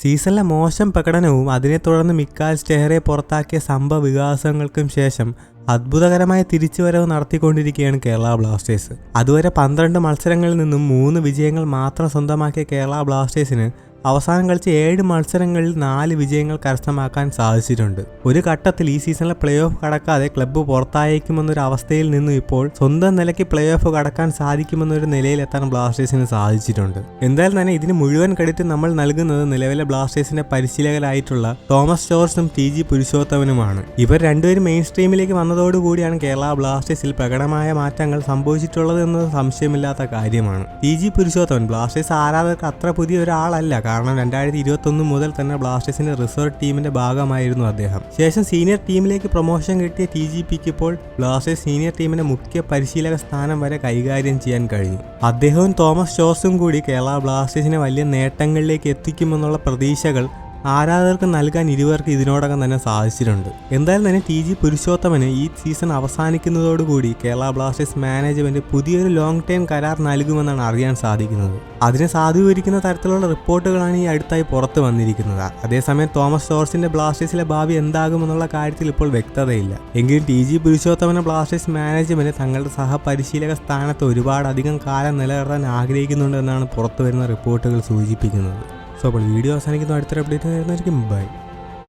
സീസണിലെ മോശം പ്രകടനവും അതിനെ തുടർന്ന് മിക്കാൽ സ്റ്റെഹറെ പുറത്താക്കിയ സംഭവ വികാസങ്ങൾക്കും ശേഷം അത്ഭുതകരമായ തിരിച്ചുവരവ് നടത്തിക്കൊണ്ടിരിക്കുകയാണ് കേരള ബ്ലാസ്റ്റേഴ്സ്. അതുവരെ പന്ത്രണ്ട് മത്സരങ്ങളിൽ നിന്നും മൂന്ന് വിജയങ്ങൾ മാത്രം സ്വന്തമാക്കിയ കേരള ബ്ലാസ്റ്റേഴ്സിന് അവസാനം കളിച്ച ഏഴ് മത്സരങ്ങളിൽ നാല് വിജയങ്ങൾ കരസ്ഥമാക്കാൻ സാധിച്ചിട്ടുണ്ട്. ഒരു ഘട്ടത്തിൽ ഈ സീസണിലെ പ്ലേ ഓഫ് കടക്കാതെ ക്ലബ്ബ് പുറത്തായേക്കുമെന്നൊരു അവസ്ഥയിൽ നിന്നും ഇപ്പോൾ സ്വന്തം നിലയ്ക്ക് പ്ലേ ഓഫ് കടക്കാൻ സാധിക്കുമെന്നൊരു നിലയിലെത്താൻ ബ്ലാസ്റ്റേഴ്സിന് സാധിച്ചിട്ടുണ്ട്. എന്തായാലും തന്നെ ഇതിന് മുഴുവൻ ക്രെഡിറ്റ് നമ്മൾ നൽകുന്നത് നിലവിലെ ബ്ലാസ്റ്റേഴ്സിന്റെ പരിശീലകരായിട്ടുള്ള തോമസ് ജോർജും ടി ജി പുരുഷോത്തമനുമാണ്. ഇവർ രണ്ടുപേരും മെയിൻ സ്ട്രീമിലേക്ക് വന്നതോടുകൂടിയാണ് കേരള ബ്ലാസ്റ്റേഴ്സിൽ പ്രകടമായ മാറ്റങ്ങൾ സംഭവിച്ചിട്ടുള്ളത് എന്നത് സംശയമില്ലാത്ത കാര്യമാണ്. ടി ജി പുരുഷോത്തമൻ ബ്ലാസ്റ്റേഴ്സ് ആരാധകർക്ക് അത്ര പുതിയ ഒരാളല്ല. കാരണം രണ്ടായിരത്തി ഇരുപത്തൊന്ന് മുതൽ തന്നെ ബ്ലാസ്റ്റേഴ്സിന്റെ റിസർവ് ടീമിന്റെ ഭാഗമായിരുന്നു അദ്ദേഹം. ശേഷം സീനിയർ ടീമിലേക്ക് പ്രൊമോഷൻ കിട്ടിയ ടി ജി പിക്ക് ഇപ്പോൾ ബ്ലാസ്റ്റേഴ്സ് സീനിയർ ടീമിന്റെ മുഖ്യ പരിശീലക സ്ഥാനം വരെ കൈകാര്യം ചെയ്യാൻ കഴിഞ്ഞു. അദ്ദേഹവും തോമസ് ജോസും കൂടി കേരള ബ്ലാസ്റ്റേഴ്സിനെ വലിയ നേട്ടങ്ങളിലേക്ക് എത്തിക്കുമെന്നുള്ള പ്രതീക്ഷകൾ ആരാധകർക്ക് നൽകാൻ ഇരുവർക്ക് ഇതിനോടകം തന്നെ സാധിച്ചിട്ടുണ്ട്. എന്തായാലും തന്നെ ടി ജി പുരുഷോത്തമന് ഈ സീസൺ അവസാനിക്കുന്നതോടുകൂടി കേരള ബ്ലാസ്റ്റേഴ്സ് മാനേജ്മെന്റ് പുതിയൊരു ലോങ് ടൈം കരാർ നൽകുമെന്നാണ് അറിയാൻ സാധിക്കുന്നത്. അതിനെ സാധൂകരിക്കുന്ന തരത്തിലുള്ള റിപ്പോർട്ടുകളാണ് ഈ അടുത്തായി പുറത്തു വന്നിരിക്കുന്നത്. അതേസമയം തോമസ് ജോർജിന്റെ ബ്ലാസ്റ്റേഴ്സിലെ ഭാവി എന്താകുമെന്നുള്ള കാര്യത്തിൽ ഇപ്പോൾ വ്യക്തതയില്ല. എങ്കിലും ടി ജി പുരുഷോത്തമന ബ്ലാസ്റ്റേഴ്സ് മാനേജ്മെന്റ് തങ്ങളുടെ സഹപരിശീലക സ്ഥാനത്ത് ഒരുപാട് അധികം കാലം നിലനിർത്താൻ ആഗ്രഹിക്കുന്നുണ്ടെന്നാണ് പുറത്തു വരുന്ന റിപ്പോർട്ടുകൾ സൂചിപ്പിക്കുന്നത്. സോ അപ്പോൾ വീഡിയോ അവസാനിക്കുന്ന. അടുത്തൊരു അപ്ഡേറ്റ് ആയിരുന്നായിരിക്കും ബൈ